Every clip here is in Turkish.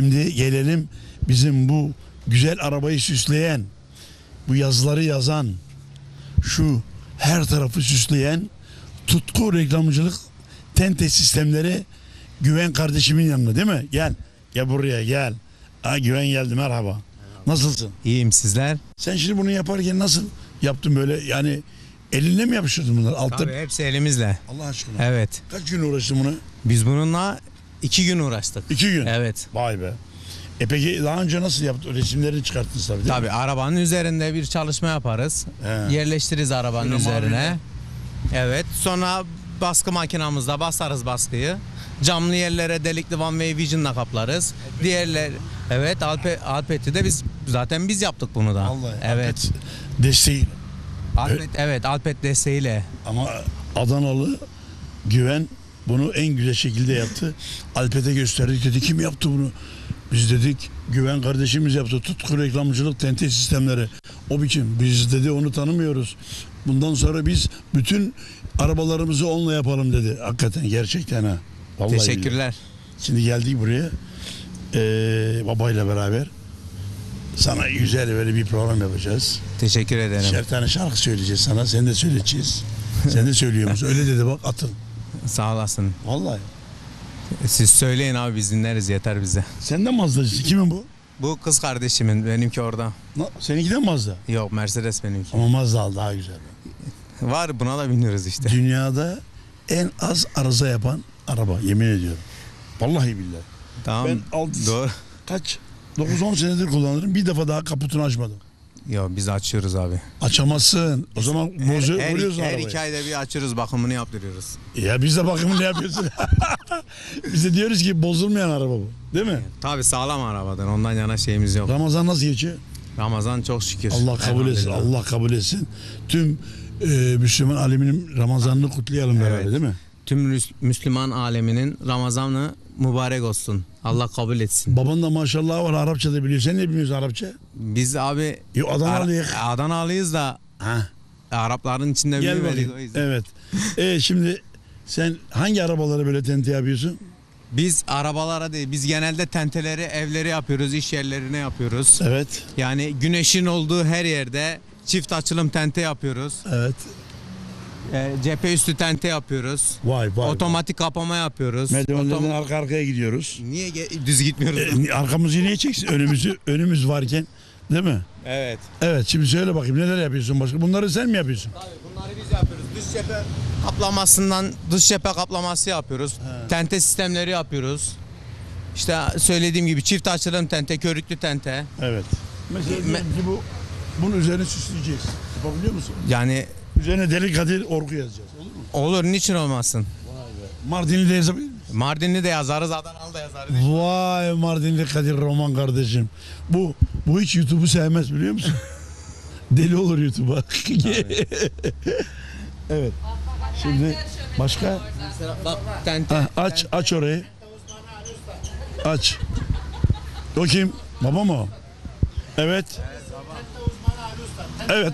Şimdi gelelim bizim bu güzel arabayı süsleyen, bu yazıları yazan, şu her tarafı süsleyen tutku reklamcılık tente sistemleri Güven kardeşimin yanına değil mi? Gel. Gel buraya gel. Ha, Güven geldi merhaba. Nasılsın? İyiyim sizler. Sen şimdi bunu yaparken nasıl yaptın böyle yani elinle mi yapıştırdın bunları? Altta Tabii hepsi elimizle. Allah aşkına. Evet. Kaç gün uğraştın bunu? Biz bununla iki gün uğraştık. İki gün. Evet. Vay be. E peki daha önce nasıl yaptın? Resimlerini çıkarttın tabii değil mi? Tabii arabanın üzerinde bir çalışma yaparız. He. Yerleştiririz arabanın Şöyle üzerine. maviyle. Evet. Sonra baskı makinamızda basarız baskıyı. Camlı yerlere delikli One Way Vision'la kaplarız. Diğerler Evet Alpe, Alpet'i de biz zaten biz yaptık bunu da. Vallahi. Evet. Alpet Desteği. Alpet, evet Alpet desteğiyle. Ama Adanalı Güven bunu en güzel şekilde yaptı. Alpet'e gösterdik dedi kim yaptı bunu? Biz dedik Güven kardeşimiz yaptı. Tutku reklamcılık tente sistemleri. O biçim. Biz dedi onu tanımıyoruz. Bundan sonra biz bütün arabalarımızı onunla yapalım dedi. Hakikaten gerçekten ha. Vallahi. Teşekkürler. Şimdi geldik buraya. Ee, babayla beraber sana güzel böyle bir program yapacağız. Teşekkür ederim. İkişer tane şarkı söyleyeceğiz sana. Sen de söyleyeceğiz. Sen de söylüyor musun? Öyle dedi bak atın. Sağ olasın. Vallahi. Siz söyleyin abi biz dinleriz yeter bize. Sen de Mazda'cısın. Kimin bu? Bu kız kardeşimin benimki orada. Na- Seninki de Mazda. Yok Mercedes benimki. Ama Mazda al daha güzel. Var buna da biniyoruz işte. Dünyada en az arıza yapan araba. Yemin ediyorum. Vallahi billahi. Tamam. Ben altı- Doğru. Kaç? 9-10 senedir kullanırım. Bir defa daha kaputunu açmadım. Yok biz açıyoruz abi. Açamazsın. O zaman Her, bozu her, vuruyorsun her arabayı. iki ayda bir açıyoruz bakımını yaptırıyoruz. Ya biz de bakımını ne yapıyorsun? biz de diyoruz ki bozulmayan araba bu. Değil mi? Tabi sağlam arabadan ondan yana şeyimiz yok. Ramazan nasıl geçiyor? Ramazan çok şükür. Allah kabul etsin. Allah kabul etsin. Tüm e, Müslüman aleminin Ramazanını kutlayalım beraber Evet. değil mi? Tüm Müs- Müslüman aleminin Ramazan'ı mübarek olsun. Allah kabul etsin. Baban da maşallah var Arapça da biliyor. Sen ne biliyorsun Arapça? Biz abi Yo, Adanalıyık. Ar- Adanalıyız da Ha. Arapların içinde Gel bakayım. o yüzden. Evet. E, şimdi sen hangi arabaları böyle tente yapıyorsun? Biz arabalara değil biz genelde tenteleri evleri yapıyoruz iş yerlerine yapıyoruz. Evet. Yani güneşin olduğu her yerde çift açılım tente yapıyoruz. Evet. E, cephe üstü tente yapıyoruz. Vay vay. Otomatik kapama yapıyoruz. Merdivenlerden Otom- arka arkaya gidiyoruz. Niye ge- düz gitmiyoruz? E, arkamızı niye çeksin? Önümüzü önümüz varken değil mi? evet. Evet şimdi söyle bakayım neler yapıyorsun başka? Bunları sen mi yapıyorsun? Tabii bunları biz yapıyoruz. Dış cephe kaplamasından dış cephe kaplaması yapıyoruz. Tente sistemleri yapıyoruz. İşte söylediğim gibi çift açılım tente, körüklü tente. Evet. Mesela diyelim ki bu bunun üzerine süsleyeceğiz. Yapabiliyor musun? Yani Üzerine Deli Kadir Orku yazacağız. Olur mu? olur niçin olmasın? Mardinli de yazabilir misin? Mardinli de yazarız, Adanalı da yazarız. Vay Mardinli Kadir Roman kardeşim. Bu bu hiç YouTube'u sevmez biliyor musun? Deli olur YouTube'a. evet. Şimdi başka Bak tente. ha, aç aç orayı. Aç. O kim? Baba mı o? Evet. Evet.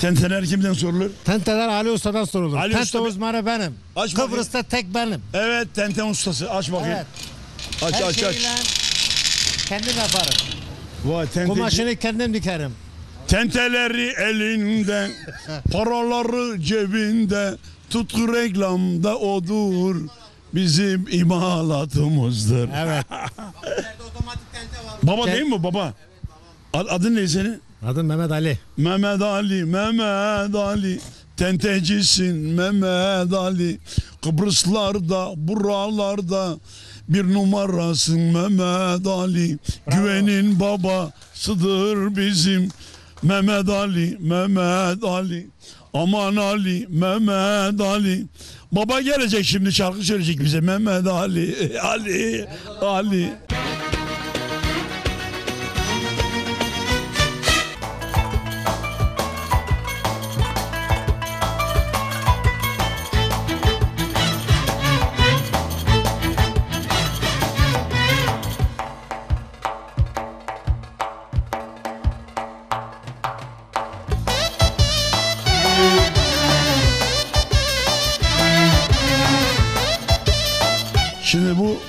Tenteler kimden sorulur? Tenteler Ali Usta'dan sorulur. Ali Tente Usta- uzmanı benim. Aç bakayım. Kıbrıs'ta tek benim. Evet tente ustası. Aç bakayım. Evet. Aç Her aç aç. kendim yaparım. Vay tenteci. Kumaşını kendim dikerim. Tenteleri elinde, paraları cebinde, tutku reklamda odur. Bizim imalatımızdır. Evet. tente. Baba değil mi baba? Ad- Adın ne senin? Adım Mehmet Ali. Mehmet Ali, Mehmet Ali. Tentecisin Mehmet Ali. Kıbrıslarda, buralarda bir numarasın Mehmet Ali. Güvenin babasıdır bizim Mehmet Ali, Mehmet Ali. Aman Ali, Mehmet Ali. Baba gelecek şimdi şarkı söyleyecek bize. Mehmet Ali, Ali, Ali. Şimdi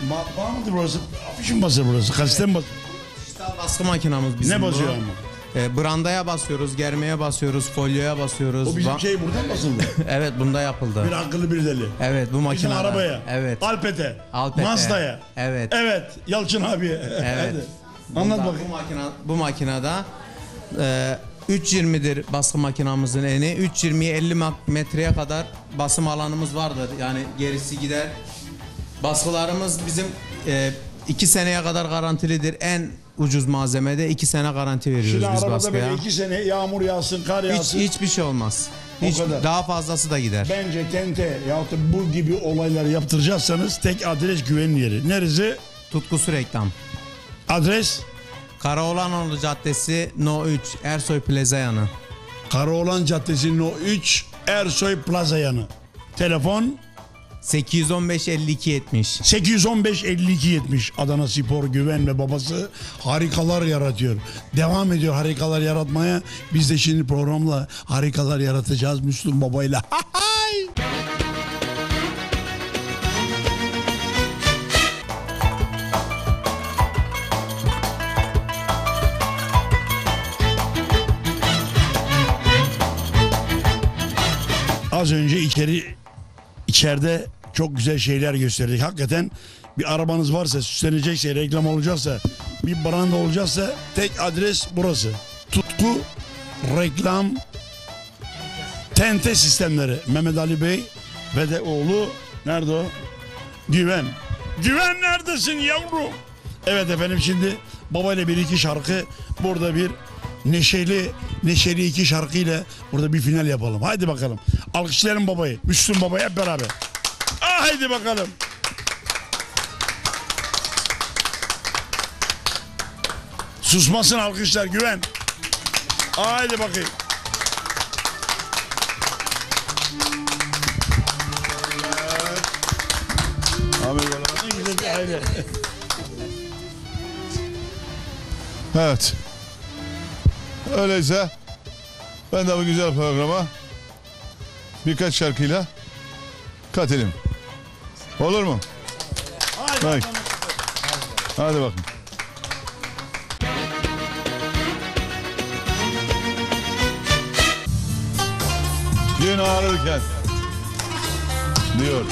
matbaa mıdır burası? biçim basıyor burası? Kasete mi basıyor? Dijital baskı makinamız bizim Ne bu. basıyor ama? E, brandaya basıyoruz, germeye basıyoruz, folyoya basıyoruz. O bizim Va- şey buradan basıldı. Evet bunda yapıldı. bir akıllı bir deli. Evet bu Bizim makinede. arabaya. Evet. Alpete. Alpete. Mazda'ya. Evet. Evet. Yalçın abiye. Evet. Hadi. Anlat Bunda- bakayım. Bu makine bu makinede e, 3.20'dir baskı makinamızın eni. 3.20'ye 50 mak- metreye kadar basım alanımız vardır. Yani gerisi gider. Baskılarımız bizim 2 seneye kadar garantilidir. En ucuz malzemede 2 sene garanti veriyoruz Şimdi biz arabada baskıya. böyle iki sene yağmur yağsın, kar Hiç, yağsın. hiçbir şey olmaz. O Hiç, kadar. daha fazlası da gider. Bence tente yahut da bu gibi olaylar yaptıracaksanız tek adres güven yeri. Neresi? Tutkusu reklam. Adres Karaoğlanoğlu Caddesi No 3 Ersoy Plaza yanı. Karaoğlan Caddesi'nin o 3 Ersoy Plaza yanı. Telefon 815 52 70. 815 52 70 Adana Spor Güven ve babası harikalar yaratıyor. Devam ediyor harikalar yaratmaya. Biz de şimdi programla harikalar yaratacağız Müslüm Baba'yla. Az önce içeri içeride çok güzel şeyler gösterdik. Hakikaten bir arabanız varsa, süslenecekse, reklam olacaksa, bir branda olacaksa tek adres burası. Tutku Reklam Tente Sistemleri. Mehmet Ali Bey ve de oğlu nerede o? Güven. Güven neredesin yavrum? Evet efendim şimdi babayla bir iki şarkı burada bir neşeli neşeli iki şarkıyla burada bir final yapalım. Haydi bakalım. Alkışlayalım babayı. Müslüm babayı hep beraber. Ah, haydi bakalım. Susmasın alkışlar güven. Haydi bakayım. Abi ne güzel bir aile. Evet. Öyleyse ben de bu güzel programa birkaç şarkıyla katılayım. Olur mu? Hay. bakalım. Hadi bakın. Gün ağrırken diyor.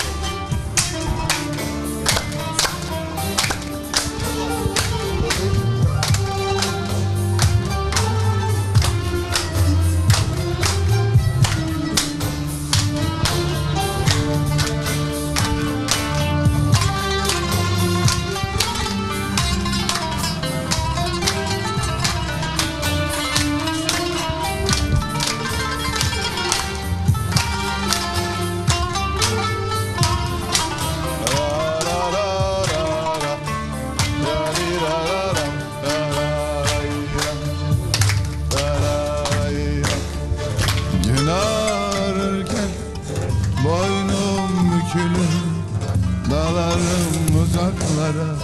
Bükülür Dalarım uzaklara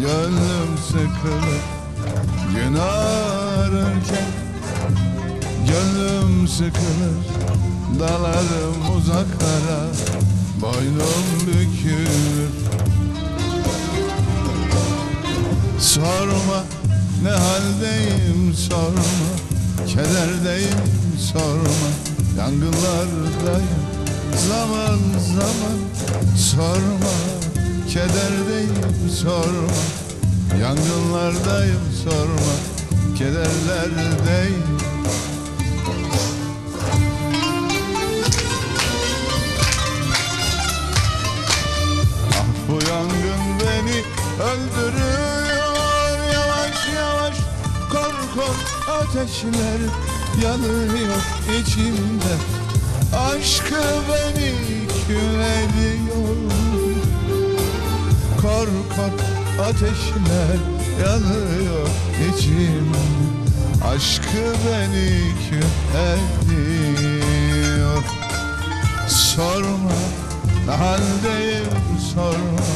gönlüm sıkılır. Gün ağrırken gönlüm sıkılır. Dalarım uzaklara boynum bükülür. Sorma ne haldeyim sorma. Kederdeyim sorma. Yangınlardayım zaman zaman Sorma. Kederdeyim sorma. Yangınlardayım sorma. Kederlerdeyim. Ah bu yangın beni öldürüyor. Yavaş yavaş. Kor kor ateşler yanıyor içimde Aşkı beni kül ediyor Kor kor ateşler yanıyor içimde Aşkı beni kül ediyor Sorma haldeyim sorma.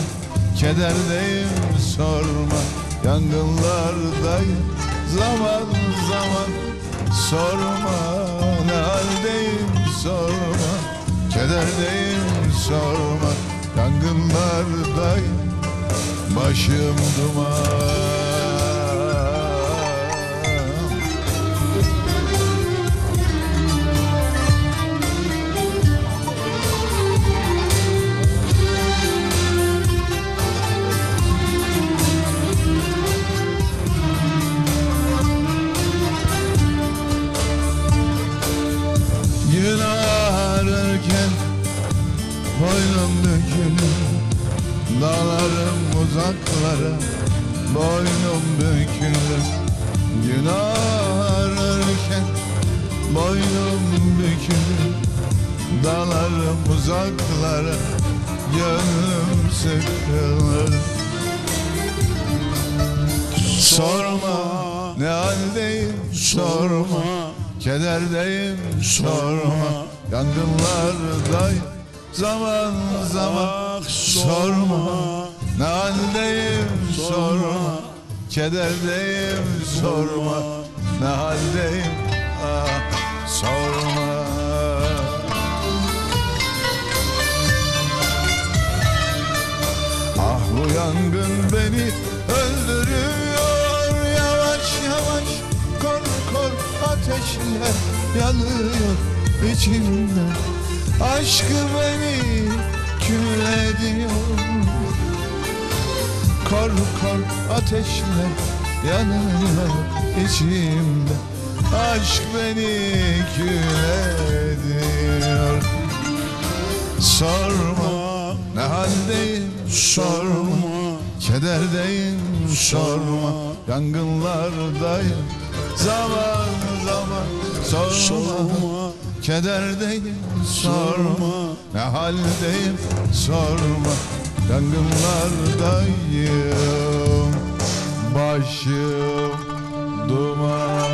Kederdeyim sorma. Yangınlardayım zaman zaman. Sorma haldeyim sorma Kederdeyim sorma Yangınlardayım başım duman Dağlarım uzaklara boynum bükülür. Gün ağarırken boynum bükülür. Dağlarım uzaklara gönlüm sıkılır. Sorma ne haldeyim sorma. Kederdeyim sorma. Yangınlardayım zaman zaman Sorma. Ne haldeyim sorma. Kederdeyim sorma. Ne haldeyim? Ah, sorma. Ah bu yangın beni öldürüyor. Yavaş yavaş kor kor ateşler yanıyor içimde. Aşkı beni kül ediyor Kor kor ateşler yanıyor içimde. Aşk beni kül ediyor Sorma ne haldeyim sorma. Kederdeyim sorma. Yangınlardayım. Zaman zaman sorma, Sorma. Kederdeyim sorma Ne haldeyim? Sorma. Yangınlardayım. Başım duman